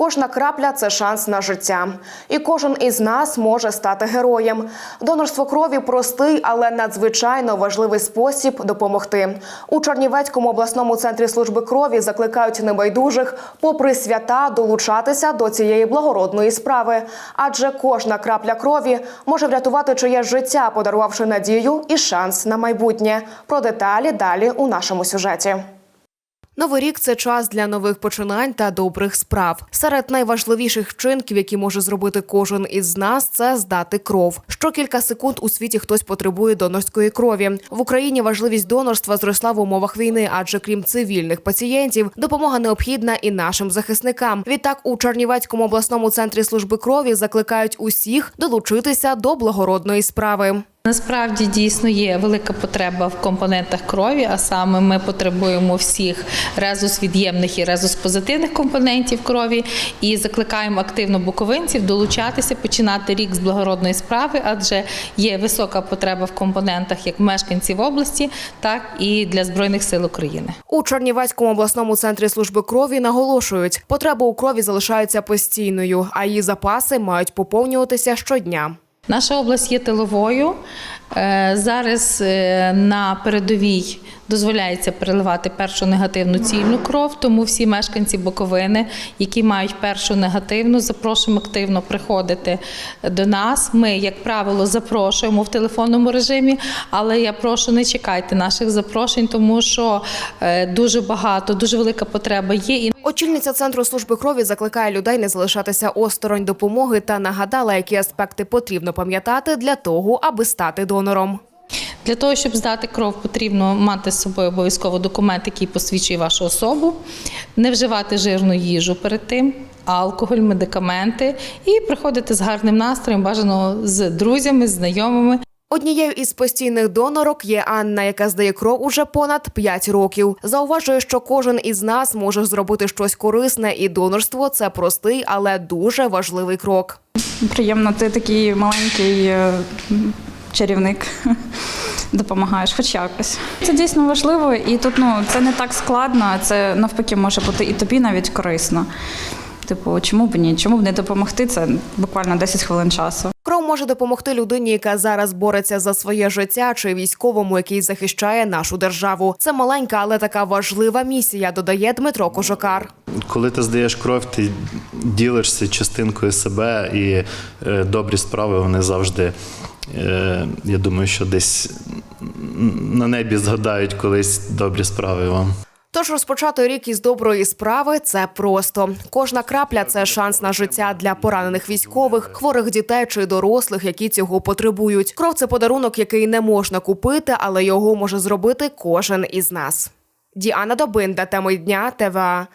Кожна крапля це шанс на життя, і кожен із нас може стати героєм. Донорство крові простий, але надзвичайно важливий спосіб допомогти. У Чернівецькому обласному центрі служби крові закликають небайдужих, попри свята, долучатися до цієї благородної справи. Адже кожна крапля крові може врятувати чиє життя, подарувавши надію і шанс на майбутнє. Про деталі далі у нашому сюжеті. Новий рік це час для нових починань та добрих справ. Серед найважливіших вчинків, які може зробити кожен із нас, це здати кров. Що кілька секунд у світі хтось потребує донорської крові. В Україні важливість донорства зросла в умовах війни, адже крім цивільних пацієнтів, допомога необхідна і нашим захисникам. Відтак у Чернівецькому обласному центрі служби крові закликають усіх долучитися до благородної справи. Насправді дійсно є велика потреба в компонентах крові, а саме ми потребуємо всіх резус-від'ємних і резус-позитивних компонентів крові і закликаємо активно буковинців долучатися, починати рік з благородної справи, адже є висока потреба в компонентах як мешканців області, так і для збройних сил України. У Чернівецькому обласному центрі служби крові наголошують, потреба у крові залишається постійною, а її запаси мають поповнюватися щодня. Наша область є тиловою. Е, Зараз е, на передовій дозволяється переливати першу негативну цільну кров, тому всі мешканці Буковини, які мають першу негативну, запрошуємо активно приходити до нас. Ми, як правило, запрошуємо в телефонному режимі, але я прошу, не чекайте наших запрошень, тому що е, дуже багато, дуже велика потреба є. Очільниця центру служби крові закликає людей не залишатися осторонь допомоги та нагадала, які аспекти потрібно пам'ятати для того, аби стати донором. Для того, щоб здати кров, потрібно мати з собою обов'язково документ, який посвідчує вашу особу, не вживати жирну їжу перед тим, алкоголь, медикаменти і приходити з гарним настроєм, бажано з друзями, з знайомими. Однією із постійних донорок є Анна, яка здає кров уже понад 5 років. Зауважує, що кожен із нас може зробити щось корисне, і донорство це простий, але дуже важливий крок. Приємно, ти такий маленький е, чарівник. Допомагаєш, хоч якось. Це дійсно важливо, і тут ну це не так складно, це навпаки може бути і тобі навіть корисно. Типу, чому б ні? Чому б не допомогти? Це буквально 10 хвилин часу. Кров може допомогти людині, яка зараз бореться за своє життя, чи військовому, який захищає нашу державу. Це маленька, але така важлива місія, додає Дмитро Кожокар. Коли ти здаєш кров, ти ділишся частинкою себе, і е, добрі справи вони завжди. е, Я думаю, що десь на небі згадають колись добрі справи вам. Тож розпочати рік із доброї справи це просто. Кожна крапля це шанс на життя для поранених військових, хворих дітей чи дорослих, які цього потребують. Кров це подарунок, який не можна купити, але його може зробити кожен із нас. Діана Добинда, теми дня ТВА.